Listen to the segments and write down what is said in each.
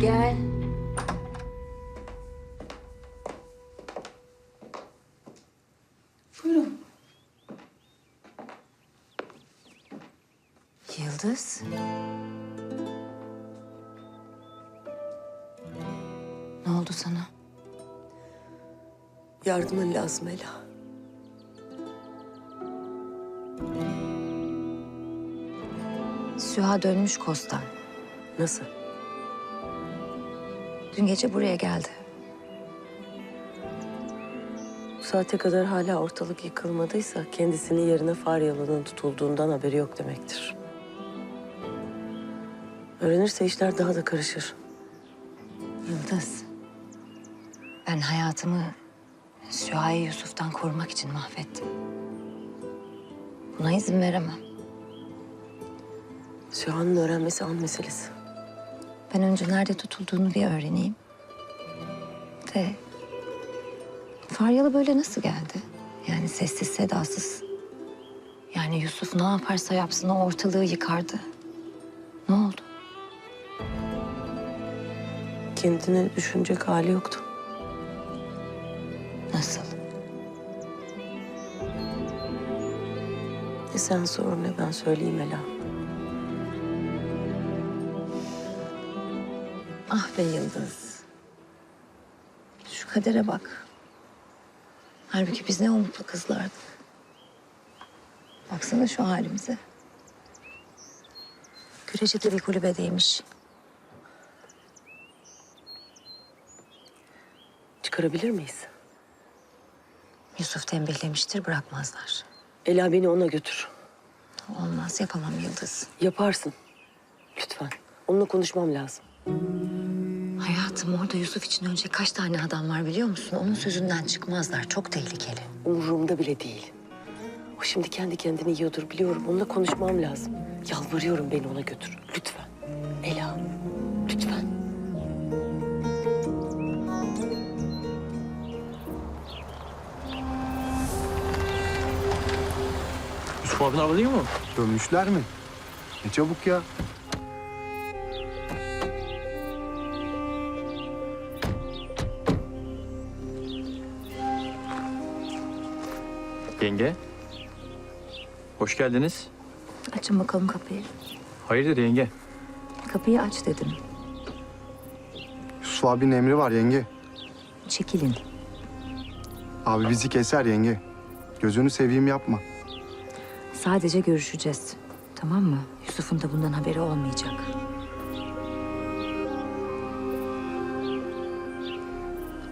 Gel. Buyurun. Yıldız. Ne oldu sana? Yardımın lazım Ela. Süha dönmüş Kostan. Nasıl? Dün gece buraya geldi. Bu saate kadar hala ortalık yıkılmadıysa kendisinin yerine Faryalı'nın tutulduğundan haberi yok demektir. Öğrenirse işler daha da karışır. Yıldız. Ben hayatımı Süha'yı Yusuf'tan korumak için mahvettim. Buna izin veremem. Süha'nın öğrenmesi an meselesi. Ben önce nerede tutulduğunu bir öğreneyim. De Faryalı böyle nasıl geldi? Yani sessiz sedasız. Yani Yusuf ne yaparsa yapsın o ortalığı yıkardı. Ne oldu? Kendini düşünecek hali yoktu. Nasıl? Ne sen sor ne ben söyleyeyim Ela. Ah be Yıldız. Şu kadere bak. Halbuki biz ne umutlu kızlardık. Baksana şu halimize. Gürecede bir kulübedeymiş. Çıkarabilir miyiz? Yusuf tembihlemiştir bırakmazlar. Ela beni ona götür. Olmaz yapamam Yıldız. Yaparsın. Lütfen. Onunla konuşmam lazım. Hayatım orada Yusuf için ölecek kaç tane adam var biliyor musun? Onun sözünden çıkmazlar. Çok tehlikeli. Umurumda bile değil. O şimdi kendi kendini yiyordur biliyorum. Onunla konuşmam lazım. Yalvarıyorum beni ona götür. Lütfen. Ela. Lütfen. Yusuf abin araba değil mi? Dönmüşler mi? Ne çabuk ya. Yenge. Hoş geldiniz. Açın bakalım kapıyı. Hayırdır yenge? Kapıyı aç dedim. Yusuf abinin emri var yenge. Çekilin. Abi bizi keser yenge. Gözünü seveyim yapma. Sadece görüşeceğiz. Tamam mı? Yusuf'un da bundan haberi olmayacak.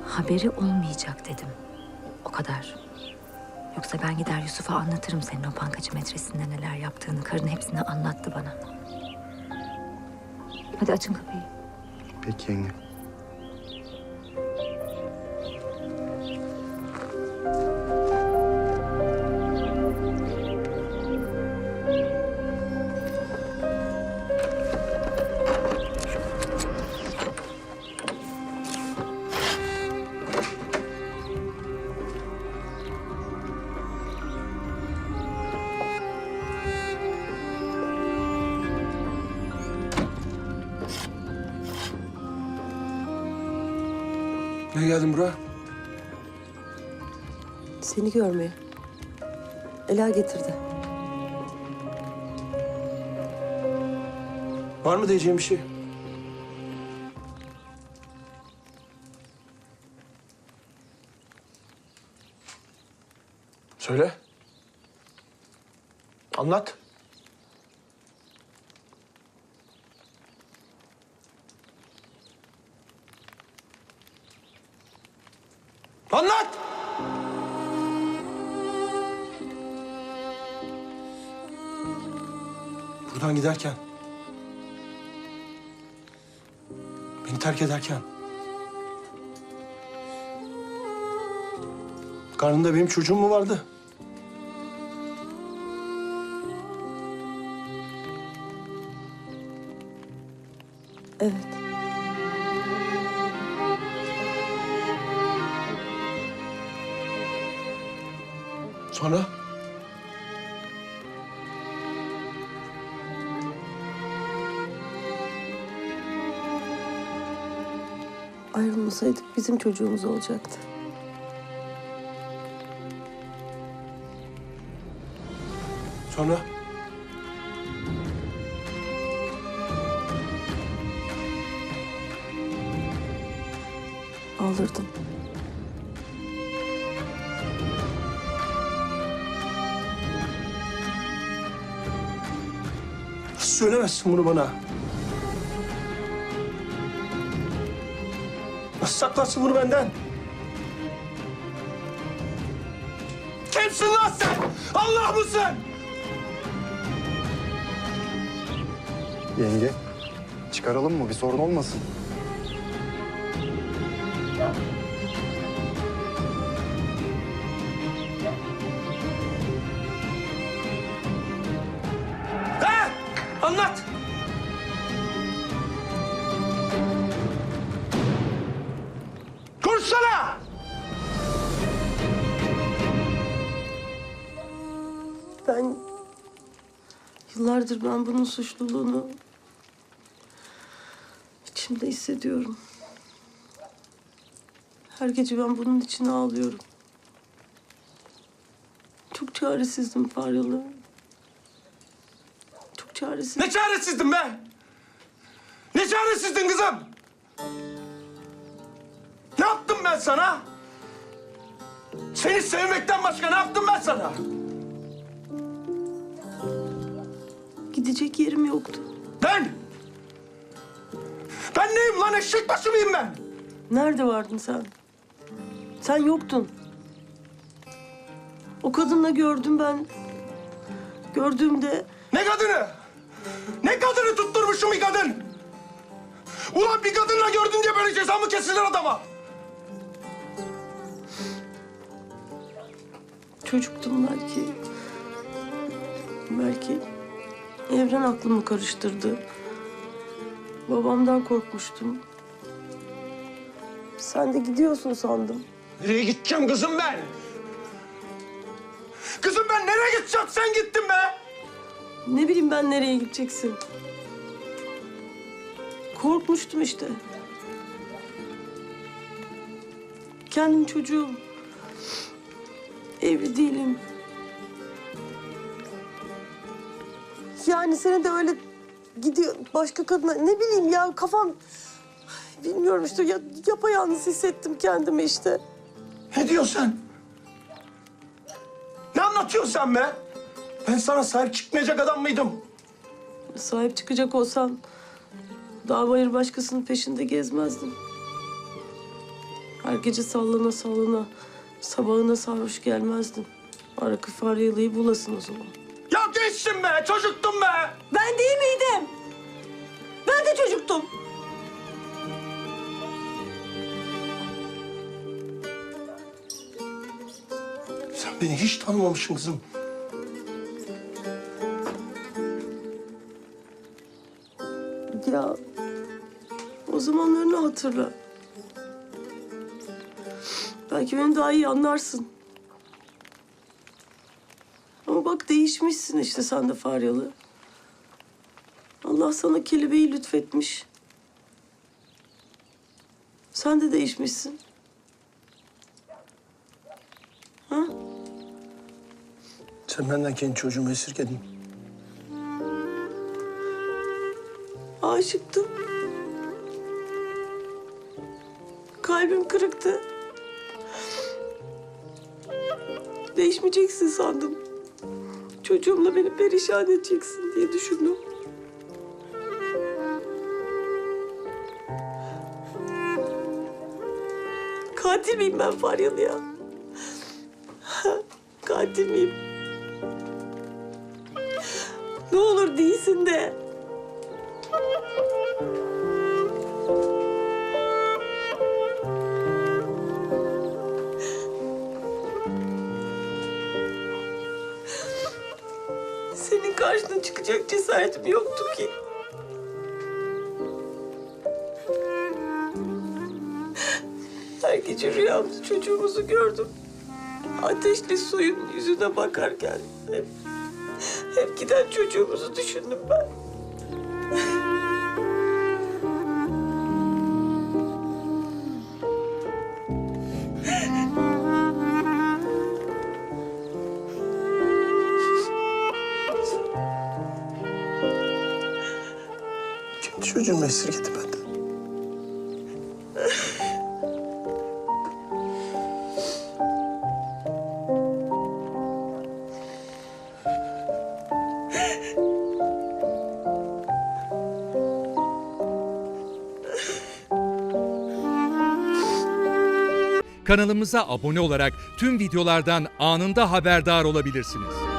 Haberi olmayacak dedim. O kadar. Yoksa ben gider Yusuf'a anlatırım senin o bankacı metresinde neler yaptığını. Karın hepsini anlattı bana. Hadi açın kapıyı. Peki yenge. Ne geldin buraya? Seni görmeye. Ela getirdi. Var mı diyeceğim bir şey? Söyle. Anlat. Anlat! Buradan giderken Beni terk ederken. Karnında benim çocuğum mu vardı? Evet. Sonra? Ayrılmasaydık bizim çocuğumuz olacaktı. Sonra? Aldırdım. Nasıl söylemezsin bunu bana? Nasıl saklarsın bunu benden? Kimsin lan sen? Allah mısın? Yenge, çıkaralım mı? Bir sorun olmasın. Ben yıllardır ben bunun suçluluğunu içimde hissediyorum. Her gece ben bunun için ağlıyorum. Çok çaresizdim Faryalı. Çok çaresiz. Ne çaresizdin be? Ne çaresizdin kızım? Ne yaptım ben sana? Seni sevmekten başka ne yaptım ben sana? Gidecek yerim yoktu. Ben? Ben neyim lan? Eşek başı mıyım ben? Nerede vardın sen? Sen yoktun. O kadınla gördüm ben. Gördüğümde Ne kadını? Ne kadını tutturmuşum bir kadın? Ulan bir kadınla gördün diye böyle ceza mı kesilir adama? çocuktum belki. Belki evren aklımı karıştırdı. Babamdan korkmuştum. Sen de gidiyorsun sandım. Nereye gideceğim kızım ben? Kızım ben nereye gideceğim? Sen gittin be! Ne bileyim ben nereye gideceksin. Korkmuştum işte. Kendim çocuğum. Evli değilim. Yani seni de öyle gidiyor başka kadına ne bileyim ya kafam bilmiyorum işte ya, yapayalnız hissettim kendimi işte. Ne diyorsun sen? Ne anlatıyorsun sen be? Ben sana sahip çıkmayacak adam mıydım? Sahip çıkacak olsam dağ bayır başkasının peşinde gezmezdim. Her gece sallana sallana sabahına sarhoş gelmezdim. Arakı Faryalı'yı bulasın o zaman. Ya geçtim be, çocuktum be! Ben değil miydim? Ben de çocuktum. Sen beni hiç tanımamışsın kızım. Ya o zamanlarını hatırla. Belki beni daha iyi anlarsın. Ama bak değişmişsin işte sen de Faryalı. Allah sana kelebeği lütfetmiş. Sen de değişmişsin. Ha? Sen benden kendi çocuğumu esirgedin. Aşıktım. Kalbim kırıktı. Değişmeyeceksin sandım. Çocuğumla beni perişan edeceksin diye düşündüm. Katil miyim ben Faryalı ya? Katil miyim? Ne olur değilsin de. Karşına çıkacak cesaretim yoktu ki. Her gece rüyamda çocuğumuzu gördüm. Ateşli suyun yüzüne bakarken hep, hep giden çocuğumuzu düşündüm ben. Çocuğumu esirgedi benden. Kanalımıza abone olarak tüm videolardan anında haberdar olabilirsiniz.